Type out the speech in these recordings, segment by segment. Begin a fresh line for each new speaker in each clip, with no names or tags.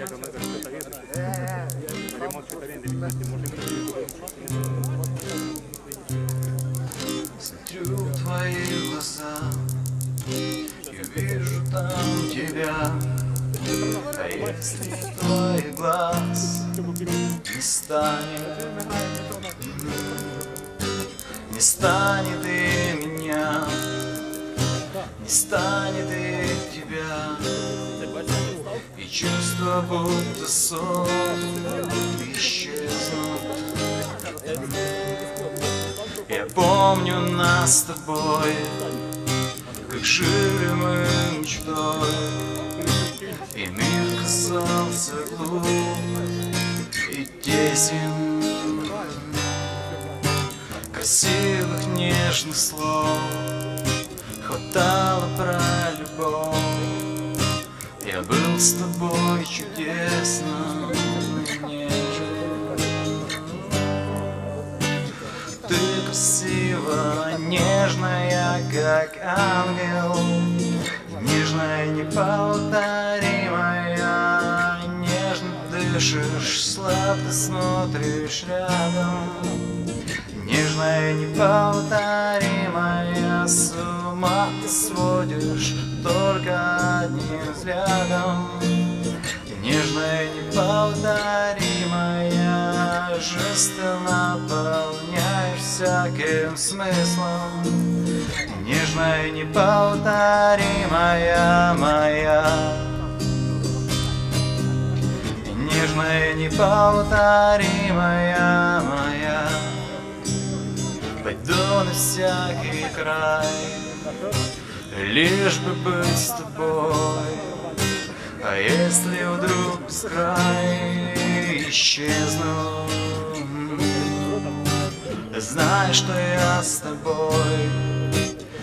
Смотрю в твои глаза Я вижу там тебя. А если твой глаз Не станет Не станет и меня Не станет и чувства будто сон Исчезнут я помню нас с тобой, как жили мы мечтой, И мир казался глуп и тесен. Красивых нежных слов хватало любовь. Я был с тобой чудесно. Ты красива, нежная, как ангел. Нежная, неповторимая. Нежно дышишь, сладко смотришь рядом. Нежная, неповторимая С ума ты сводишь только одним взглядом. Нежная, неповторимая ты наполняешь всяким смыслом. Нежная, неповторимая моя. Нежная, неповторимая моя. Пойду на всякий край Лишь бы быть с тобой. А если вдруг с края исчезну? Знай, что я с тобой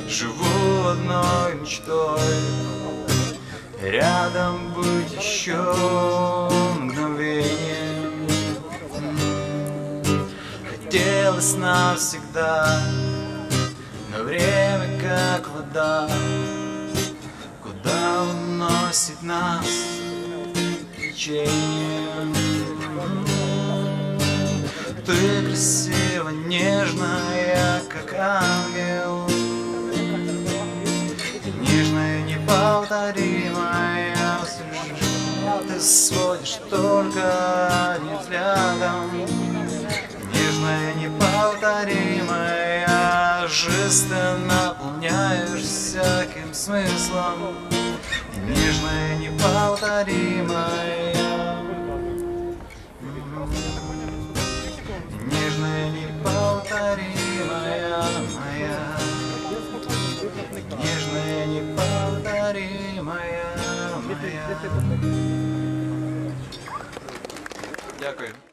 Живу одной мечтой. Рядом быть еще мгновением Хотелось навсегда время как вода. Куда уносит нас течение? Ты красива, нежная, как ангел. Нежная, неповторимая. Ты сводишь только одним взглядом ты наполняешь всяким смыслом. Нежная, неповторимая Нежная, неповторимая моя. Нежная, неповторимая моя. Дякую.